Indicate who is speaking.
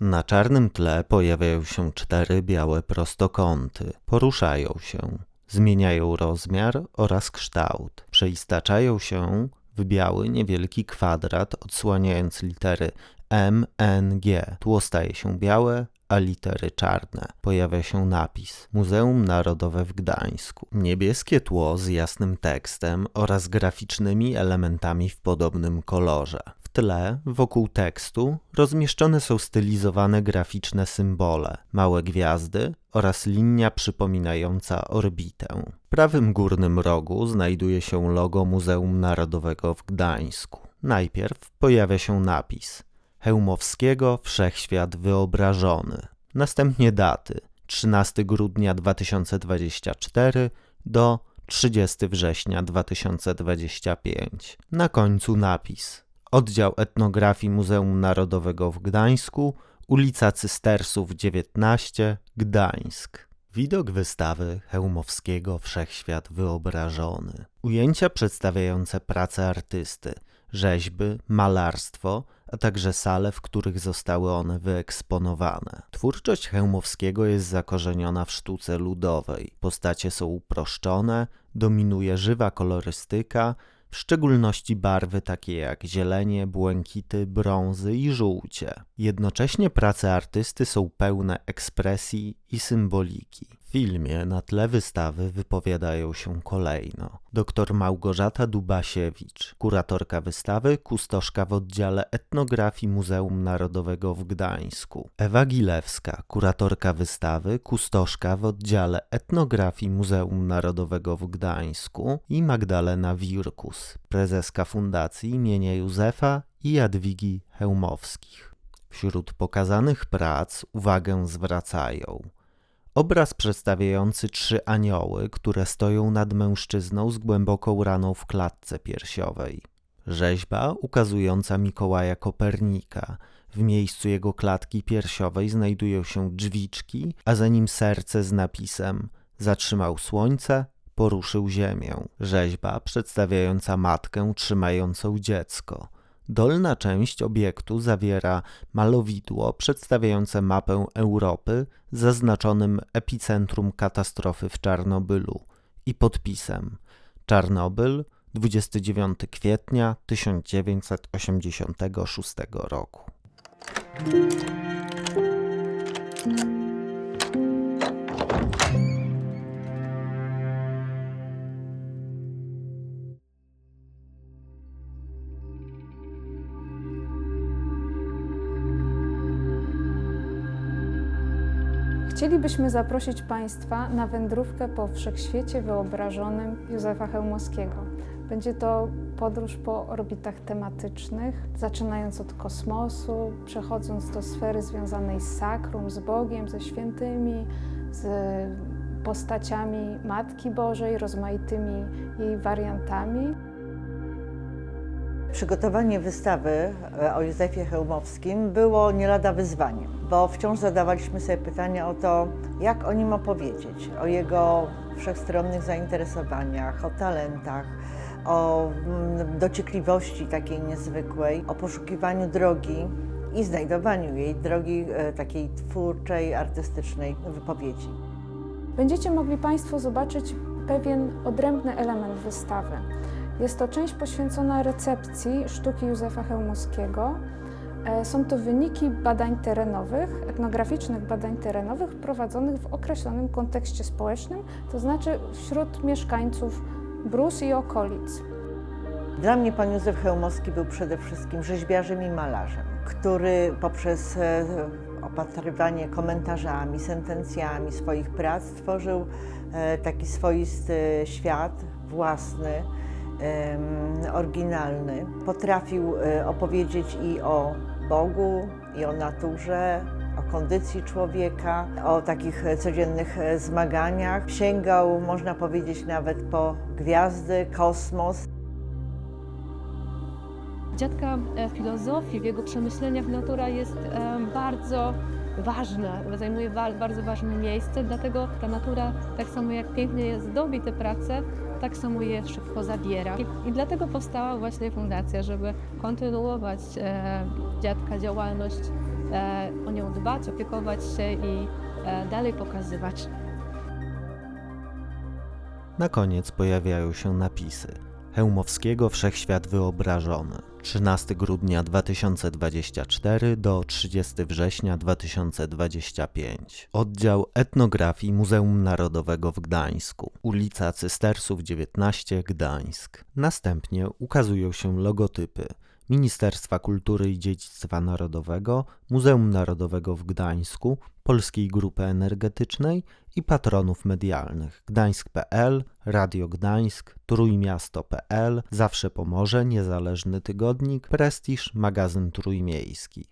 Speaker 1: Na czarnym tle pojawiają się cztery białe prostokąty. Poruszają się, zmieniają rozmiar oraz kształt. Przeistaczają się w biały niewielki kwadrat odsłaniając litery M, N, G. Tło staje się białe, a litery czarne. Pojawia się napis Muzeum Narodowe w Gdańsku. Niebieskie tło z jasnym tekstem oraz graficznymi elementami w podobnym kolorze. Tle, wokół tekstu, rozmieszczone są stylizowane graficzne symbole, małe gwiazdy oraz linia przypominająca orbitę. W prawym górnym rogu znajduje się logo Muzeum Narodowego w Gdańsku. Najpierw pojawia się napis Hełmowskiego Wszechświat Wyobrażony. Następnie daty 13 grudnia 2024 do 30 września 2025. Na końcu napis Oddział Etnografii Muzeum Narodowego w Gdańsku, ulica Cystersów 19, Gdańsk. Widok wystawy Hełmowskiego Wszechświat Wyobrażony. Ujęcia przedstawiające pracę artysty, rzeźby, malarstwo, a także sale, w których zostały one wyeksponowane. Twórczość Hełmowskiego jest zakorzeniona w sztuce ludowej. Postacie są uproszczone, dominuje żywa kolorystyka, w szczególności barwy takie jak zielenie, błękity, brązy i żółcie. Jednocześnie prace artysty są pełne ekspresji i symboliki. Filmie na tle wystawy wypowiadają się kolejno dr Małgorzata Dubasiewicz, kuratorka wystawy, kustoszka w oddziale etnografii Muzeum Narodowego w Gdańsku, Ewa Gilewska, kuratorka wystawy, kustoszka w oddziale etnografii Muzeum Narodowego w Gdańsku i Magdalena Wirkus, prezeska Fundacji imienia Józefa i Jadwigi Hełmowskich. Wśród pokazanych prac uwagę zwracają Obraz przedstawiający trzy anioły, które stoją nad mężczyzną z głęboką raną w klatce piersiowej. Rzeźba ukazująca Mikołaja Kopernika. W miejscu jego klatki piersiowej znajdują się drzwiczki, a za nim serce z napisem Zatrzymał słońce, poruszył ziemię. Rzeźba przedstawiająca matkę trzymającą dziecko. Dolna część obiektu zawiera malowidło przedstawiające mapę Europy zaznaczonym epicentrum katastrofy w Czarnobylu i podpisem Czarnobyl 29 kwietnia 1986 roku.
Speaker 2: Chcielibyśmy zaprosić Państwa na wędrówkę po wszechświecie wyobrażonym Józefa Hełmowskiego. Będzie to podróż po orbitach tematycznych, zaczynając od kosmosu, przechodząc do sfery związanej z sakrum, z Bogiem, ze świętymi, z postaciami Matki Bożej, rozmaitymi jej wariantami.
Speaker 3: Przygotowanie wystawy e, o Józefie Hełmowskim było nie lada wyzwaniem, bo wciąż zadawaliśmy sobie pytania o to, jak o nim opowiedzieć, o jego wszechstronnych zainteresowaniach, o talentach, o mm, dociekliwości takiej niezwykłej, o poszukiwaniu drogi i znajdowaniu jej drogi e, takiej twórczej, artystycznej wypowiedzi.
Speaker 2: Będziecie mogli Państwo zobaczyć pewien odrębny element wystawy. Jest to część poświęcona recepcji sztuki Józefa Chełmowskiego. E, są to wyniki badań terenowych, etnograficznych badań terenowych prowadzonych w określonym kontekście społecznym, to znaczy wśród mieszkańców Brus i okolic.
Speaker 3: Dla mnie pan Józef Chełmowski był przede wszystkim rzeźbiarzem i malarzem, który poprzez e, opatrywanie komentarzami, sentencjami swoich prac tworzył e, taki swoisty świat własny, oryginalny. Potrafił e, opowiedzieć i o Bogu, i o naturze, o kondycji człowieka, o takich codziennych e, zmaganiach. Sięgał, można powiedzieć, nawet po gwiazdy, kosmos.
Speaker 4: Dziadka e, filozofii, w jego przemyśleniach natura jest bardzo ważna, zajmuje bardzo ważne miejsce, dlatego ta natura, tak samo jak pięknie zdobi te prace, tak samo je szybko zabiera. I, I, dlatego powstała właśnie fundacja, żeby kontynuować e, dziadka działalność e, o nią dbać, opiekować się i e, dalej pokazywać.
Speaker 1: Na koniec pojawiają się napisy. Hełmowskiego Wszechświat Wyobrażony. 13 grudnia 2024 do 30 września 2025. Oddział Etnografii Muzeum Narodowego w Gdańsku. Ulica Cystersów 19 Gdańsk. Następnie ukazują się logotypy Ministerstwa Kultury i Dziedzictwa Narodowego, Muzeum Narodowego w Gdańsku, Polskiej Grupy Energetycznej i patronów medialnych Gdańsk.pl, Radio Gdańsk, Trójmiasto.pl, Zawsze Pomorze, Niezależny Tygodnik, Prestiż, Magazyn Trójmiejski.